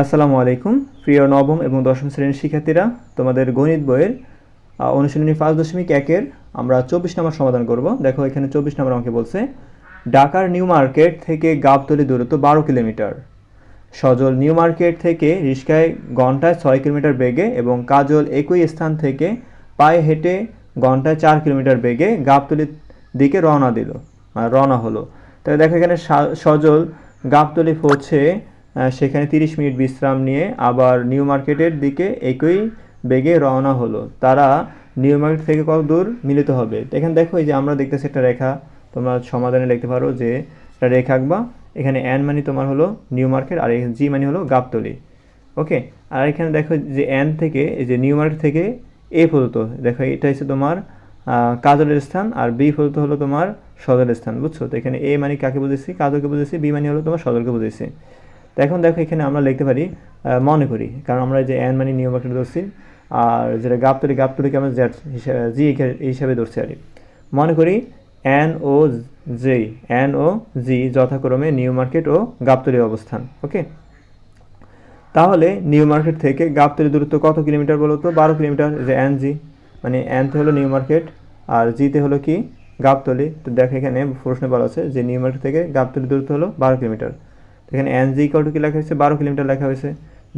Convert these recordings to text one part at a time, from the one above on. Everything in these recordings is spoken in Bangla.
আসসালামু আলাইকুম। প্রিয় নবম এবং দশম শ্রেণির শিক্ষার্থীরা তোমাদের গণিত বইয়ের অনুশীলনী পাঁচ দশমিক একের আমরা চব্বিশ নম্বর সমাধান করব। দেখো এখানে চব্বিশ নম্বর আমাকে বলছে ঢাকার নিউ মার্কেট থেকে গাবতলি দূরত্ব বারো কিলোমিটার। সজল নিউ মার্কেট থেকে রিস্কায় ঘন্টায় ছয় কিলোমিটার বেগে এবং কাজল একই স্থান থেকে পায়ে হেঁটে ঘন্টায় চার কিলোমিটার বেগে গাবতলির দিকে রওনা দিল আহ, রওনা হলো। তাহলে দেখো এখানে সজল গাবতলি পৌঁছে সেখানে তিরিশ মিনিট বিশ্রাম নিয়ে আবার নিউ মার্কেটের দিকে একই বেগে রওনা হলো। তারা নিউ মার্কেট থেকে কত দূর মিলিত হবে? এখানে দেখো, এই যে আমরা দেখতেছি একটা রেখা, তোমরা সমাধানে লিখতে পারো যে একটা রেখা আঁকবা। এখানে এন মানে তোমার হলো নিউ মার্কেট, আর জি মানে হলো গাবতলি। ওকে? আর এখানে দেখো যে এন থেকে, এই যে নিউ মার্কেট থেকে এ পর্যন্ত দেখো, এটা হচ্ছে তোমার কাজলের স্থান, আর বি পর্যন্ত হলো তোমার সদরের স্থান, বুঝছ? তো এখানে এ মানে কাকে বুঝেছি কাজলকে বুঝেছি বি মানে হলো তোমার সদরকে বুঝেছি তো এখন দেখো এখানে আমরা লিখতে পারি মনে করি। কারণ আমরা যে এন মানে নিউ মার্কেট ধরছি, আর যেটা গাবতলি গাবতলিকে আমরা জেড হিসাবে জি হিসাবে ধরছি আর মনে করি এন ও জে এন ও জি যথাক্রমে নিউ মার্কেট ও গাবতলি অবস্থান ওকে তাহলে নিউ মার্কেট থেকে গাবতলি দূরত্ব কত কিলোমিটার বলো তো? বারো কিলোমিটার যে এন জি মানে এনতে হলো নিউ মার্কেট, আর জিতে হলো কি? গাবতলি তো দেখো এখানে প্রশ্নে বলা আছে যে নিউ মার্কেট থেকে গাবতলি দূরত্ব হলো বারো কিলোমিটার। এখানে এন জি ইকাল টু কি লেখা হয়েছে? বারো কিলোমিটার লেখা হয়েছে।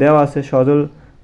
দেওয়া আছে সজল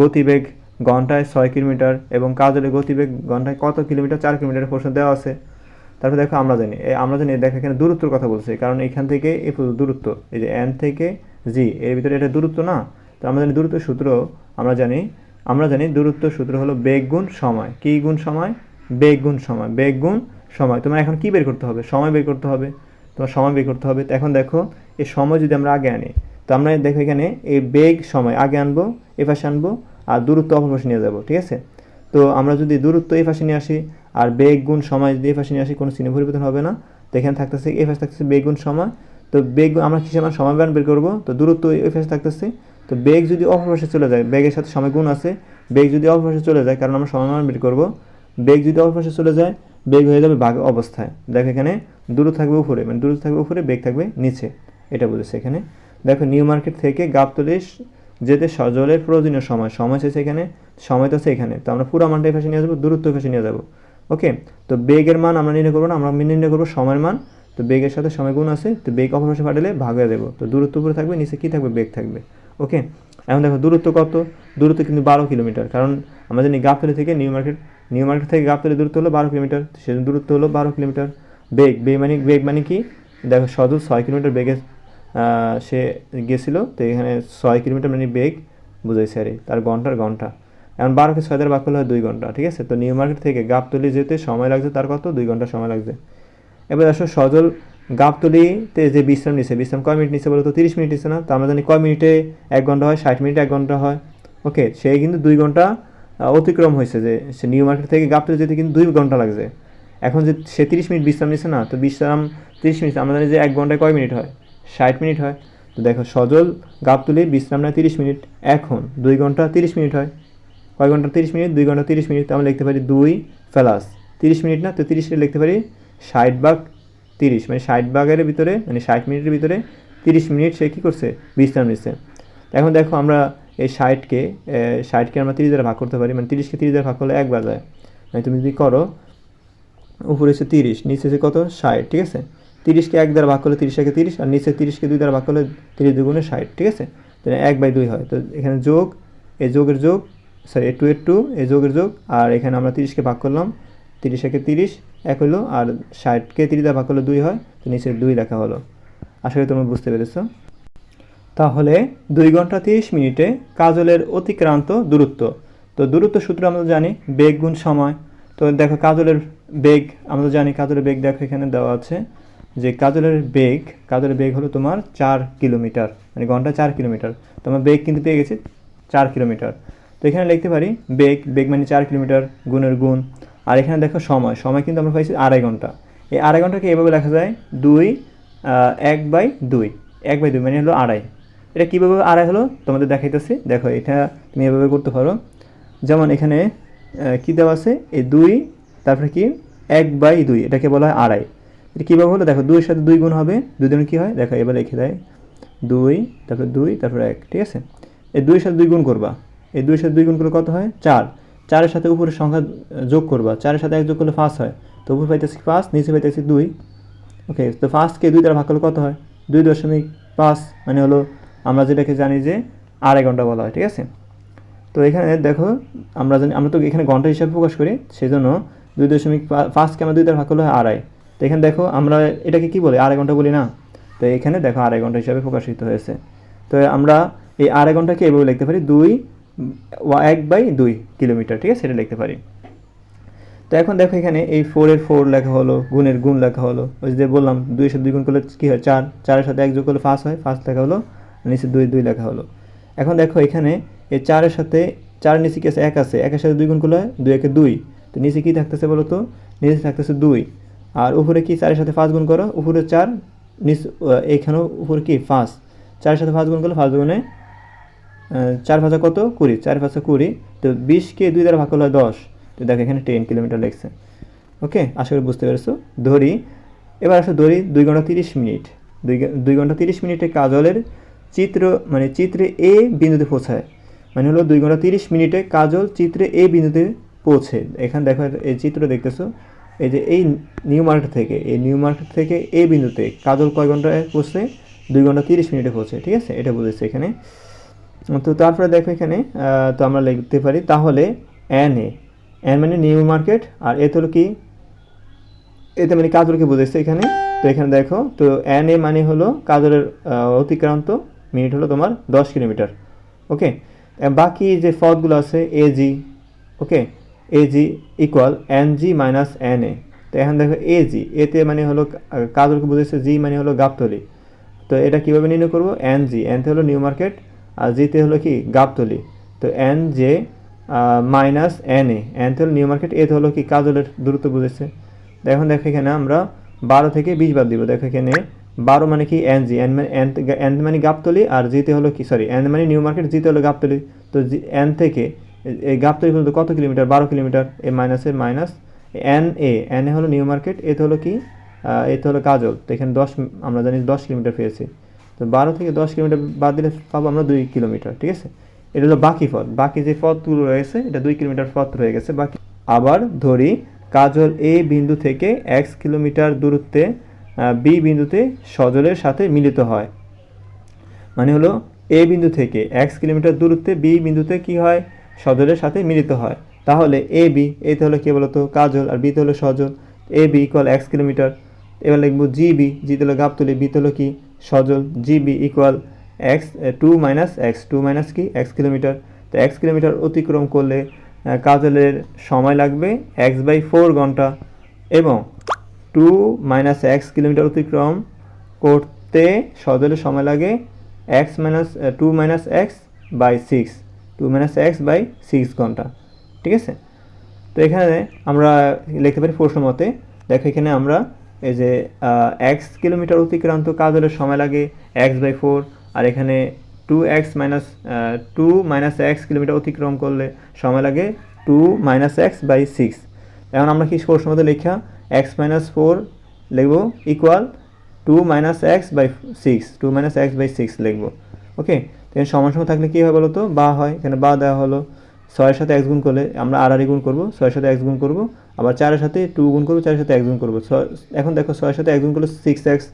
গতিবেগ ঘন্টায় ছয় কিলোমিটার এবং কাজলের গতিবেগ ঘন্টায় কত কিলোমিটার? চার কিলোমিটার প্রশ্ন দেওয়া আছে। তারপর দেখো আমরা জানি আমরা জানি দেখো এখানে দূরত্বর কথা বলছে, কারণ এখান থেকে এই দূরত্ব। এই যে এন থেকে জি এর ভিতরে এটা দূরত্ব না? তো আমরা জানি দূরত্ব সূত্র, আমরা জানি আমরা জানি দূরত্ব সূত্র হলো বেগ গুণ সময়। কি গুণ সময়? বেগ গুণ সময়। বেগ গুণ সময়। তোমার এখন কি বের করতে হবে? সময় বের করতে হবে। তোমার সময় বের করতে হবে। তো এখন দেখো, এই সময় যদি আমরা আগে আনি, তো আমরা দেখো এখানে এই বেগ সময়, আগে আনব, এ পাশে আনব, আর দূরত্ব অপর পাশে নিয়ে যাব, ঠিক আছে? তো আমরা যদি দূরত্ব এই পাশে নিয়ে আসি, আর বেগ গুণ সময় যদি এই পাশে নিয়ে আসি, কোনো চিহ্ন পরিবর্তন হবে না। তো এখানে থাকতেছে এই পাশে থাকতেছে বেগ গুণ সময়। তো বেগ, আমরা কিসে সময় মান বের করব। তো দূরত্ব এই পাশে থাকতেছে। তো বেগ যদি অপর পাশে চলে যায়, বেগের সাথে সময় গুণ আছে, বেগ যদি অপর পাশে চলে যায়, কারণ আমরা সময় মান বের করব, বেগ যদি অপর পাশে চলে যায় বেগ হয়ে যাবে ভাগ অবস্থায়। দেখো এখানে দূরত্ব থাকবে উপরে মানে দূরত্ব থাকবে উপরে, বেগ থাকবে নিচে। এটা বুঝেছে এখানে। দেখো নিউ মার্কেট থেকে গাবতলি যেতে সজলের প্রয়োজনীয় সময় সময় শেষে এখানে, সময় তো আছে এখানে। তো আমরা পুরো মানটা এই পাশে নিয়ে যাব, দূরত্ব পাশে নিয়ে যাব। ওকে? তো বেগের মান আমরা নির্ণয় করব না, আমরা নির্ণয় করব সময়ের মান। তো বেগের সাথে সময় গুণ আছে, তো বেগ অপর পাশে পাঠালে ভাগ হয়ে দেবো তো দূরত্ব উপরে থাকবে, নিচে কী থাকবে? বেগ থাকবে। ওকে? এখন দেখো দূরত্ব কত? দূরত্ব কিন্তু বারো কিলোমিটার। কারণ আমরা জানি গাবতলি থেকে নিউ মার্কেট নিউ মার্কেট থেকে গাবতলি দূরত্ব হলো বারো কিলোমিটার। সেজন্য দূরত্ব হলো বারো কিলোমিটার। বেগ বেগ মানে বেগ মানে কি? দেখো সদর ছয় কিলোমিটার বেগে সে গেছিল, তো এখানে ছয় কিলোমিটার মানে বেগ, বুঝাইছে আর, তার ঘণ্টার ঘণ্টা। এখন বারো বারোকে ছয় দ্বারা হয় দুই ঘণ্টা, ঠিক আছে? তো নিউ মার্কেট থেকে গাবতলি যেতে সময় লাগছে তার কত? দুই ঘণ্টা সময় লাগছে। এবার আসো সজল গাবতলিতে যে বিশ্রাম নিছে, বিশ্রাম কয় মিনিট নিচ্ছে বলো তো তিরিশ মিনিট নিচ্ছে না? তো আমরা জানি কয় মিনিটে এক ঘণ্টা হয়? ষাট মিনিটে এক ঘণ্টা হয়। ওকে, সে কিন্তু দুই ঘণ্টা অতিক্রম হয়েছে যে সে নিউ মার্কেট থেকে গাবতলি যেতে কিন্তু দুই ঘণ্টা লাগছে। এখন যে সে তিরিশ মিনিট বিশ্রাম নিচ্ছে না, তো বিশ্রাম তিরিশ মিনিট আমরা জানি যে এক ঘন্টায় কয় মিনিট হয়? ষাট মিনিট হয়। তো দেখো, সজল গাপ গাবতলি বিশ্রাম নেয় তিরিশ মিনিট। এখন দুই ঘণ্টা তিরিশ মিনিট হয়। কয় ঘণ্টা তিরিশ মিনিট? দুই ঘণ্টা তিরিশ মিনিট। আমরা লিখতে পারি দুই প্লাস তিরিশ মিনিট না? তো তিরিশ মিনিট লিখতে পারি ষাট বাঘ তিরিশ। মানে ষাট বাঘের ভিতরে মানে ষাট মিনিটের ভিতরে তিরিশ মিনিট সে কী করছে? বিশ্রাম নিচ্ছে এখন দেখো, আমরা এই ষাটকে ষাটকে আমরা তিরিশ দ্বারা ভাগ করতে পারি মানে তিরিশকে তিরিশ দ্বারা ভাগ করলে এক বাজায় মানে তুমি যদি করো, উপরে হচ্ছে তিরিশ, নিচে হচ্ছে কত? ষাট, ঠিক আছে? তিরিশকে এক দ্বারা ভাগ করলে তিরিশ, একে তিরিশ, আর নিচে তিরিশকে দুই দ্বারা ভাগ করলে তিরিশ দুগুণে ষাট, ঠিক আছে? তো এক বাই দুই হয়। তো এখানে যোগ, এ যোগের যোগ সরি এ টু এর টু এ যোগের যোগ, আর এখানে আমরা তিরিশকে ভাগ করলাম, তিরিশ একে তিরিশ, এক হলো, আর ষাটকে তিরিশ দ্বারা ভাগ করলে দুই হয়, তো নিচে দুই লেখা হলো। আশা করি তোমরা বুঝতে পেরেছ। তাহলে দুই ঘণ্টা তিরিশ মিনিটে কাজলের অতিক্রান্ত দূরত্ব। তো দূরত্ব সূত্র আমরা জানি, বেগ গুণ সময়। তো দেখো কাজলের বেগ, আমরা জানি কাজলের বেগ দেখো এখানে দেওয়া আছে যে কাজলের বেগ কাজলের বেগ হলো তোমার চার কিলোমিটার মানে ঘণ্টা চার কিলোমিটার। তোমার বেগ কিন্তু পেয়ে গেছে চার কিলোমিটার। তো এখানে লিখতে পারি, বেগ বেগ মানে চার কিলোমিটার গুণের গুণ। আর এখানে দেখো সময় সময় কিন্তু আমরা পাইছি আড়াই ঘণ্টা। এই আড়াই ঘন্টাকে এভাবে লেখা যায় দুই এক বাই দুই, এক বাই দুই মানে হলো আড়াই। এটা কীভাবে আড়াই হলো? তোমাদের দেখাইতেছি। দেখো, এটা তুমি এভাবে করতে পারো। যেমন এখানে কি দেওয়া আছে? এই দুই, তারপরে কি? এক বাই দুই, এটাকে বলা হয় আড়াই। এটা কীভাবে হলো? দেখো, দুইয়ের সাথে দুই গুণ হবে। দুই দিন কী হয়? দেখো, এবার লিখে দেয়। দুই, তারপরে দুই, তারপরে এক, ঠিক আছে? এই দুইয়ের সাথে দুই গুণ করবা। এই দুইয়ের সাথে দুই গুণ করলে কত হয়? চার। চারের সাথে উপরের সংখ্যা যোগ করবা। চারের সাথে এক যোগ করলে পাঁচ হয়। তো উপর পাইতেছি পাঁচ, নিচে পাইতেছি দুই। ওকে তো ফার্স্টকে দুই দ্বারা ভাগ করলে কত হয়? দুই দশমিক পাঁচ মানে হলো আমরা যেটাকে জানি যে আড়াই ঘণ্টা বলা হয়, ঠিক আছে? তো এখানে দেখো, আমরা জানি, আমরা তো এখানে ঘণ্টা হিসাবে প্রকাশ করি সেই জন্য দুই দশমিক পাঁচকে আমরা দুই ভাগ করলে হয় আড়াই। তো এখানে দেখো, আমরা এটাকে কি বলি? আড়াই ঘণ্টা বলি না? তো এখানে দেখো আড়াই ঘণ্টা হিসাবে প্রকাশিত হয়েছে। তো আমরা এই আড়াই ঘন্টাকে এভাবে লিখতে পারি, দুই এক বাই দুই কিলোমিটার, ঠিক আছে? সেটা লিখতে পারি। তো এখন দেখো এখানে এই ফোরের ফোর লেখা হলো, গুণের গুণ লেখা হলো। ওই যে বললাম, দুইয়ের সাথে দুই গুণ করলে কী হয়? চার, চারের সাথে এক যোগ করলে ফার্স্ট হয় ফার্স্ট লেখা হলো নিচে দুই দুই লেখা হলো। এখন দেখো এখানে এই চারের সাথে, চার নিচে কি আছে? এক আছে। একের সাথে দুই গুণ করলে দুই, একে দুই। তো নিচে কী থাকতেছে বলো তো? নিচে থাকতেছে দুই। আর উপরে কি চারের সাথে পাঁচ গুণ করো? উপরে চার, নিচ এখানেও উপরে কি? পাঁচ। চারের সাথে পাঁচ গুণ করলে পাঁচ গুণে চার পাঁচা কত? কুড়ি। চার পাঁচা কুড়ি। তো বিশকে দুই দ্বারা ভাগ করলে দশ। তো দেখো এখানে টেন কিলোমিটার লেগছে ওকে? আশা করি বুঝতে পেরেছ। ধরি। এবার আসো ধরি দুই ঘণ্টা তিরিশ মিনিট। দুই দুই ঘণ্টা তিরিশ মিনিটে কাজলের চিত্র মানে চিত্রে এ বিন্দুতে পৌঁছায়। মানে হলো দুই ঘণ্টা তিরিশ মিনিটে কাজল চিত্রে এ বিন্দুতে পৌঁছে। এখানে দেখো এই চিত্র দেখতেছো। এই যে এই নিউ মার্কেট থেকে, এই নিউ মার্কেট থেকে এ বিন্দুতে কাজল কয় ঘন্টায় পৌঁছে? দুই ঘণ্টা তিরিশ মিনিটে পৌঁছে, ঠিক আছে? এটা বুঝেছে এখানে। তো তারপরে দেখো এখানে তো আমরা লিখতে পারি তাহলে এন এ। এন মানে নিউ মার্কেট, আর এ হলো কি? এতে মানে কাজলকে বুঝেছে এখানে। তো এখানে দেখো, তো এন এ মানে হলো কাজলের অতিক্রান্ত মিনিট হলো তোমার দশ কিলোমিটার ওকে বাকি যে পদগুলো আছে A G okay A G equal N G minus N A তো এখন দেখো এ জি এতে মানে হলো কাজলকে বুঝেছে জি মানে হলো গাবতলি। তো এটা কীভাবে নির্ণয় করব? এন জি এনতে হলো নিউ মার্কেট আর জিতে হলো কি? গাবতলি। তো N J minus N A এনতে হলো নিউ মার্কেট এতে হলো কি? কাজলের দূরত্ব বুঝেছে তো এখন দেখো এখানে আমরা বারো থেকে বিশ বাদ দিব। দেখো এখানে বারো মানে কি এন জি এন মানে এন মানে গাবতলি আর জিতে হলো কি সরি এন মানে নিউ মার্কেট, জিতে হলো গাবতলি। তো এন থেকে এই গাবতলি পর্যন্ত কত কিলোমিটার? বারো কিলোমিটার। এ মাইনাসের minus N A N A হলো নিউ মার্কেট, এতে হলো কি? এতে হলো কাজল। তো এখানে দশ, আমরা জানি দশ কিলোমিটার পেয়েছি। তো বারো থেকে দশ কিলোমিটার বাদ দিলে পাবো আমরা দুই কিলোমিটার, ঠিক আছে? এটা হলো বাকি পথ। বাকি যে পথগুলো রয়েছে, এটা দুই কিলোমিটার পথ রয়ে গেছে। বাকি আবার ধরি কাজল এ বিন্দু থেকে এক্স কিলোমিটার দূরত্বে বি বিন্দুতে সজলের সাথে মিলিত হয়। মানে হলো, এ বিন্দু থেকে এক্স কিলোমিটার দূরত্বে বি বিন্দুতে কি হয়? সজলের সাথে মিলিত হয়। তাহলে এ বি এতে হলো কি বলতো? কাজল, আর বিতে হলো Sajal. A B equal X kilometre. এবার লিখব জি বি জিতে হলো গাবতলি বিতে হলো কি? Sajal. G B equal X two minus X two minus কি? X kilometre. তো এক্স কিলোমিটার অতিক্রম করলে কাজলের সময় লাগবে এক্স বাই ফোর ঘণ্টা। এবং টু মাইনাস এক্স কিলোমিটার অতিক্রম করতে সজলের সময় লাগে X minus two minus X by six two minus X by six ঘণ্টা, ঠিক আছে? তো এখানে আমরা লিখতে পারি প্রশ্ন মতে, দেখো এখানে আমরা এই যে এক্স কিলোমিটার অতিক্রান্ত কাজলের সময় লাগে? এক্স বাই ফোর আর এখানে two X minus two minus X kilometre অতিক্রম করলে সময় লাগে two minus X by six এখন আমরা কি প্রশ্ন মধ্যে লেখা এক্স মাইনাস ফোর লিখব equal two minus X by six two minus X by six লিখব। ওকে এখানে সমান সমান থাকলে কী হয় বলো তো? বা হয়। এখানে বা দেওয়া হলো। ছয়ের সাথে এক্স গুণ করলে আমরা আর গুণ করব। ছয়ের সাথে এক্স গুণ করব। আবার চারের সাথে টু গুণ করব, চারের সাথে এক্স গুণ করব। এখন দেখো ছয়ের সাথে এক্স গুণ করলে সিক্স এক্স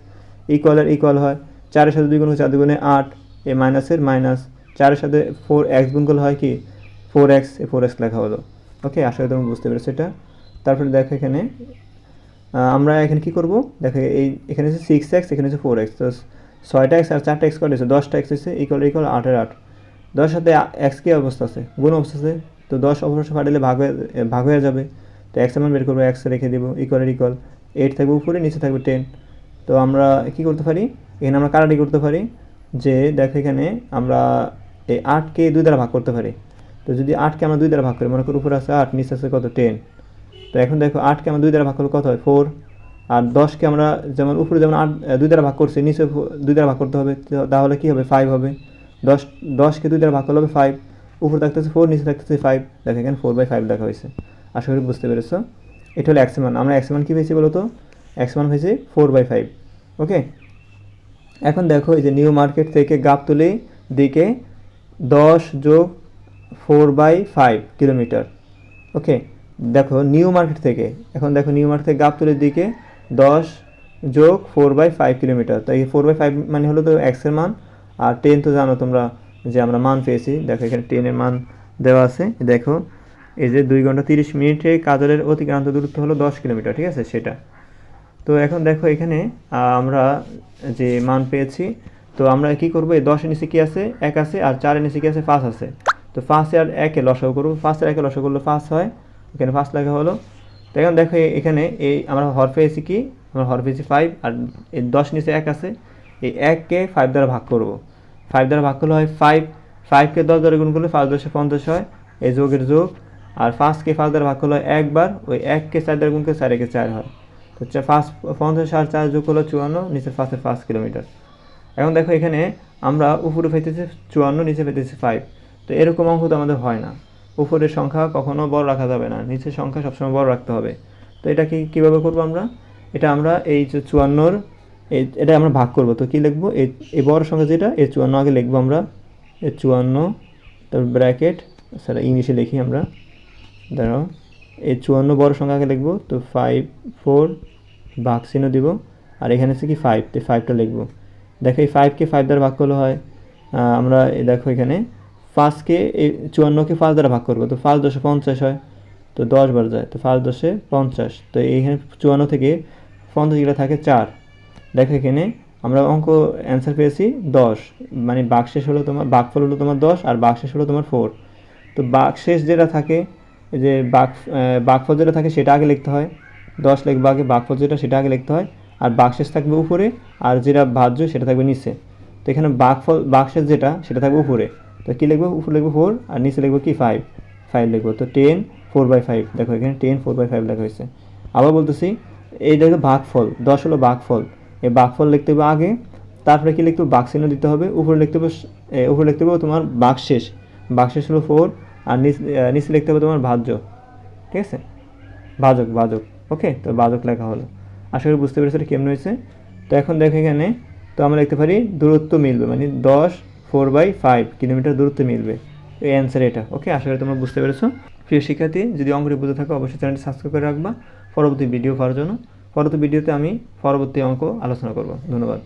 ইকুয়াল আর ইকুয়াল হয়। চারের সাথে দুই গুণ চার দুগুণে আট। এ মাইনাসের মাইনাস চারের সাথে ফোর এক্স গুণ করলে হয় কি? ফোর এক্স এ ফোর এক্স লেখা হলো। ওকে আশা করি তুমি বুঝতে পেরেছ এটা। তারপরে দেখো এখানে আমরা এখানে কি করব? দেখো, এই এখানে হচ্ছে সিক্স এক্স এখানে হচ্ছে ফোর এক্স তো ছয়টা এক্স আর চারটা এক্স কত হচ্ছে দশটা এক্স হচ্ছে ইকুয়াল ইকুয়াল আটের আট। দশের সাথে এক্স কি অবস্থা আছে? গুণ অবস্থা আছে। তো দশ অবশ্য ফাটালে ভাগ হয়ে ভাগ হয়ে যাবে। তো এক্স মান বের করব এক্স রেখে দেবো ইকুয়াল ইকুয়াল এইট থাকবে উপরে, নিচে থাকবে টেন তো আমরা কি করতে পারি? এখানে আমরা কারাটি করতে পারি যে, দেখো এখানে আমরা এই আটকে দুই দ্বারা ভাগ করতে পারি। তো যদি আটকে আমরা দুই দ্বারা ভাগ করি, মনে করি উপরে আছে আট, নিচে আছে কত? টেন তো এখন দেখো আটকে আমরা দুই দ্বারা ভাগ করলে কত হয়? ফোর আর দশকে আমরা যেমন উপরে যেমন আট দুই দ্বারা ভাগ করছি, নিচে দুই দ্বারা ভাগ করতে হবে তাহলে কী হবে? ফাইভ হবে। দশ দশকে দুই দ্বারা ভাগ করলে হবে ফাইভ উপরে থাকতেছে ফোর নিচে থাকতেছে ফাইভ দেখো এখানে ফোর বাই ফাইভ দেখা হয়েছে। আশা করি বুঝতে পেরেছ। এটা হলো এক্স মান। আমরা এক্স মান কী পেয়েছি বলো তো এক্স মান হয়েছে ফোর বাই ফাইভ ওকে এখন দেখো এই যে নিউ মার্কেট থেকে গাবতলি দিকে দশ যোগ four by five kilometre. Okay দেখো নিউ মার্কেট থেকে, এখন দেখো নিউ মার্কেট থেকে গাবতলের দিকে দশ যোগ ফোর বাই ফাইভ কিলোমিটার তো এই ফোর বাই ফাইভ মানে হলো তো এক্সের মান, আর টেন তো জানো তোমরা যে আমরা মান পেয়েছি। দেখো এখানে টেনের মান দেওয়া আছে। দেখো, এই যে দুই ঘণ্টা তিরিশ মিনিটে কাজলের অতিক্রান্ত দূরত্ব হলো দশ কিলোমিটার ঠিক আছে? সেটা। তো এখন দেখো এখানে আমরা যে মান পেয়েছি, তো আমরা কি করব? এই দশের নিচে কি আছে? এক আছে, আর চারের নিচে কি আছে? পাঁচ আছে। তো ফার্স্ট আর একে লসাগু করব। আর একে লসাগু করলে ফার্স্ট হয় এখানে ফার্স্ট লেখা হলো। তো এখন দেখো এখানে এই আমরা হর পেয়েছি কি? আমরা হর পেয়েছি ফাইভ আর এই দশ নিচে এক আছে। এই এককে ফাইভ দ্বারা ভাগ করব। ফাইভ দ্বারা ভাগ করলে হয় ফাইভ ফাইভকে দশ দ্বারা গুণ করলে পাঁচ দশে পঞ্চাশ হয়। এই যোগের যোগ। আর ফার্স্টকে পাঁচ দ্বারা ভাগ করলে হয় একবার। ওই এককে চার দ্বারা গুণ করলে চার একে চার হয়। তো ফার্স্ট পঞ্চাশ আর চার যোগ হলো চুয়ান্ন নিচের ফার্স্টের পাঁচ কিলোমিটার। এখন দেখো এখানে আমরা উপরে পেতেছি চুয়ান্ন, নিচে পেতেছি ফাইভ তো এরকম অঙ্ক তো আমাদের হয় না। উপরের সংখ্যা কখনো বড় রাখা যাবে না, নিচের সংখ্যা সবসময় বড় রাখতে হবে। তো এটা কি কীভাবে করব আমরা? এটা আমরা এই যে চুয়ান্নর এটা আমরা ভাগ করব। তো কী লিখব? এই বড় সংখ্যা যেটা, এই চুয়ান্ন আগে লিখব আমরা। এই চুয়ান্ন, তারপর ব্র্যাকেট, সেটা ইংলিশে লিখি আমরা। দাঁড়াও, এই চুয়ান্ন বড় সংখ্যা আগে লিখব, তো ফাইভ ফোর ভাগ চিহ্ন দিব। আর এখানে হচ্ছে কি ফাইভ তো ফাইভটা লিখব। দেখো এই ফাইভকে ফাইভ দ্বারা ভাগ করলে হয়। আমরা দেখো এখানে ফার্স্টকে এই চুয়ান্নকে ফার্স্ট দ্বারা ভাগ করব, তো ফার্স্ট দশে পঞ্চাশ হয়, তো দশ বার যায়, তো ফার্স্ট দশে পঞ্চাশ, তো এইখানে চুয়ান্ন থেকে পঞ্চাশ যেটা থাকে চার। দেখো এখানে আমরা অঙ্ক অ্যান্সার পেয়েছি দশ মানে বাকশেষ হলো তোমার, বাকফল হলো তোমার দশ আর বাকশেষ হলো তোমার ফোর তো বাকশেষ যেটা থাকে যে বাক বাকফল যেটা থাকে সেটা আগে লিখতে হয়, দশ লিখব আগে, বাকফল যেটা সেটা আগে লিখতে হয়, আর বাকশেষ থাকবে উপরে, আর যেটা ভাজ্য সেটা থাকবে নিচে। তো এখানে বাকফল বাকশেষ যেটা সেটা থাকবে উপরে। তো কী লিখব? উপরে লিখব ফোর আর নিচে লিখব কি? ফাইভ ফাইভ লিখব। তো টেন ফোর বাই ফাইভ দেখো এখানে টেন ফোর বাই ফাইভ লেখা হয়েছে। আবার বলতেছি এইটা হলো ভাগফল, দশ হলো ভাগফল। এই ভাগফল লিখতে হবে আগে, তারপরে কি লিখতে হবে? বাক্সিন্ন দিতে হবে। উপরে লিখতে হবে উপরে লিখতে হবে তোমার বাকশেষ বাকশেষ হলো ফোর আর নিচ লিখতে হবে তোমার ভাজ্য। ঠিক আছে? ভাজক ভাজক। ওকে? তো ভাজক লেখা হলো। আশা করি বুঝতে পেরেছ কেমন হয়েছে। তো এখন দেখো এখানে, তো আমরা লিখতে পারি দূরত্ব মিলবে। মানে দশ ফোর বাই ফাইভ কিলোমিটার দূরত্ব মিলবে। এই অ্যান্সার এটা ওকে আশা করি তোমরা বুঝতে পেরেছ। প্রিয় শিক্ষার্থী, যদি অঙ্কটি বুঝে থাকো, অবশ্যই চ্যানেলটি সাবস্ক্রাইব করে রাখবা। পরবর্তী ভিডিও পাওয়ার জন্য, পরবর্তী ভিডিওতে আমি পরবর্তী অঙ্ক আলোচনা করব। ধন্যবাদ।